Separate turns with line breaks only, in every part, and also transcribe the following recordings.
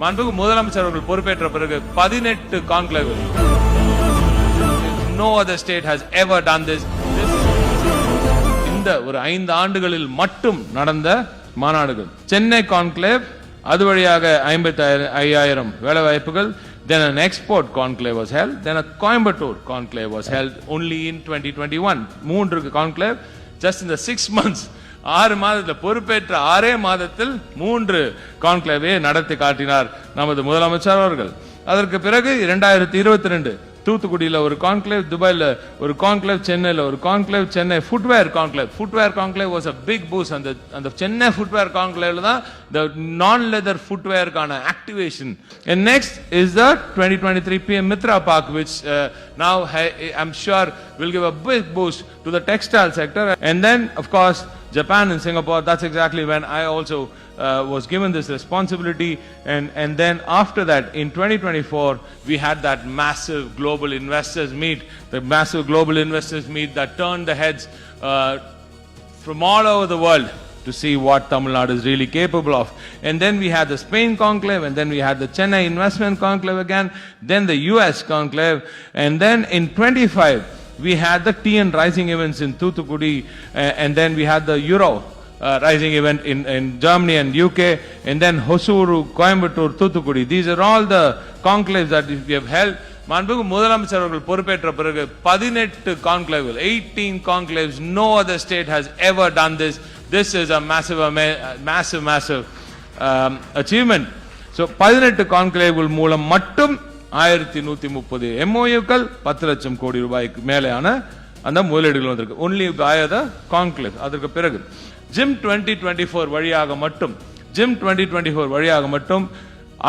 மாண்புக்கு முதலமைச்சர் அவர்கள் பொறுப்பேற்ற பிறகு பதினெட்டு conclave no other state has ever done this இந்த ஒரு ஐந்து ஆண்டுகளில் மட்டும் நடந்த மாநாடுகள். சென்னை கான்க்ளேவ் அது வழியாக ஐம்பத்தி ஐயாயிரம் வேலை வாய்ப்புகள் then an export conclave was held then a coimbatore conclave was held only in 2021 மூன்று conclave just in the six months ஆறு மாதத்தில் பொறுப்பேற்ற ஆறே மாதத்தில் மூன்று கான்க்ளேவே நடத்தி காட்டினார் நமது முதலமைச்சர் அவர்கள். அதற்கு பிறகு இரண்டாயிரத்தி இருபத்தி ரெண்டு தூத்துக்குடியில் ஒரு கான்க்ளேவ் துபாயில் ஒரு கான்க்ளேவ் சென்னையில் ஒரு conclave Chennai footwear conclave footwear conclave was a big boost அந்த அந்த சென்னை ஃபுட்வேர் கான்க்ளேவ்ல தான் the non leather ஃபுட்வேருக்கான activation and next is the twenty twenty three PM Mitra park which now I'm sure will give a big boost to the textile sector and then of course Japan and Singapore, that's exactly when I also uh, was given this responsibility. And, and then after that, in 2024, we had that massive global investors meet, the massive global investors meet that turned the heads uh, from all over the world to see what Tamil Nadu is really capable of. And then we had the Spain conclave, and then we had the Chennai investment conclave again, then the US conclave, and then in 25, we had the TN Rising events in Thuthukudi, uh, and then we had the Euro uh, Rising event in, in Germany and UK, and then Hosuru, Coimbatore, Thuthukudi. These are all the conclaves that we have held. மாண்புக்கு முதலமைச்சர் அவர்கள் பொறுப்பேற்ற பிறகு பதினெட்டு கான்க்ளேவ்கள் eighteen conclaves no other state has ever done this this is a massive massive massive achievement so பதினெட்டு கான்க்ளேவ்கள் மூலம் மட்டும் ஆயிரத்தி நூத்தி முப்பது எம்ஓயூக்கள் பத்து லட்சம் கோடி ரூபாய்க்கு மேலேயான அந்த முதலீடுகள் வந்திருக்கு. ஒன்லி ஆயத கான்க்ளேவ் அதற்கு பிறகு ஜிம் டுவெண்ட்டி டுவெண்ட்டி ஃபோர் வழியாக மட்டும் ஜிம் டுவெண்ட்டி டுவெண்ட்டி ஃபோர் வழியாக மட்டும்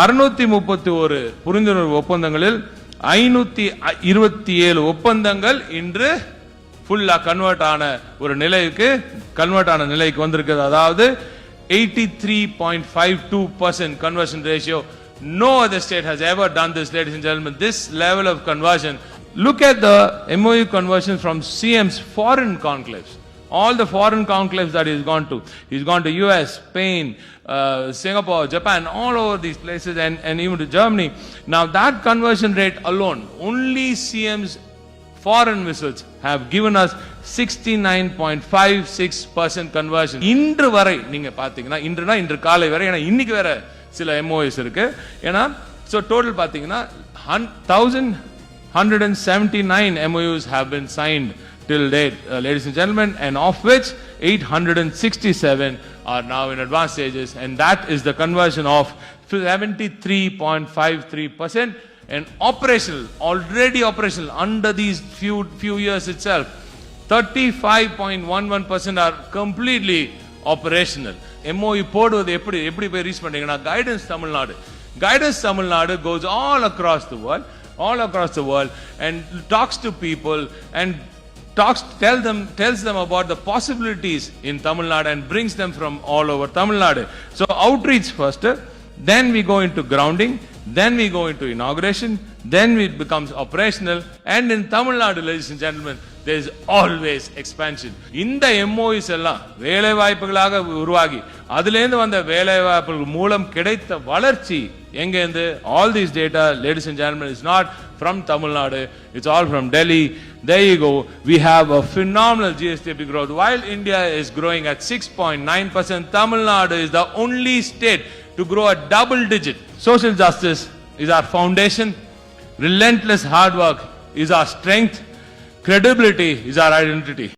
அறுநூத்தி முப்பத்தி ஒரு புரிந்துணர்வு ஒப்பந்தங்களில் ஐநூத்தி இருபத்தி ஏழு ஒப்பந்தங்கள் இன்று ஃபுல்லா கன்வெர்ட் ஆன ஒரு நிலைக்கு கன்வெர்ட் ஆன நிலைக்கு வந்திருக்கிறது. அதாவது eighty three point five two percent conversion ratio No other state has ever done this, ladies and gentlemen. This level of conversion. Look at the MOU conversion from CM's foreign conclaves. All the foreign conclaves that he's gone to. He's gone to US, Spain, uh, Singapore, Japan, all over these places, and, and even to Germany. Now, that conversion rate alone, only CM's foreign visits have given us 69.56% conversion. இன்று வரை நீங்க பாத்தீங்கன்னா இன்றுனா இன்று காலை வரை ஏன்னா இன்னைக்கு வேற சில எம்ஓஎஸ் இருக்கு ஏன்னா ஸோ டோட்டல் பார்த்தீங்கன்னா thousand hundred and seventy nine MoUs have been signed till date, uh, ladies and gentlemen, and of which 867 are now in advanced stages, and that is the conversion of 73.53% and operational, already operational under these few few years itself. 35.11% are completely operational. MOU போடுவது எப்படி எப்படி போய் reach பண்றீங்கன்னா guidance Tamil Nadu guidance Tamil Nadu goes all across the world all across the world and talks to people and talks tell them tells them about the possibilities in Tamil Nadu and brings them from all over Tamil Nadu. So outreach first, then we go into grounding, then we go into inauguration, then it becomes operational, and in Tamil Nadu, ladies and gentlemen, there is always expansion. இந்த MoEs எல்லாம் வேலை வாய்ப்புகளாக உருவாகி அதிலேருந்து வந்த வேலை வாய்ப்புகள் மூலம் கிடைத்த வளர்ச்சி எங்கேருந்து all these data ladies and gentlemen is not from Tamil Nadu it's all from Delhi there you go we have a phenomenal gstp growth while india is growing at 6.9% tamil nadu is the only state to grow at double digit social justice is our foundation relentless hard work is our strength credibility is our identity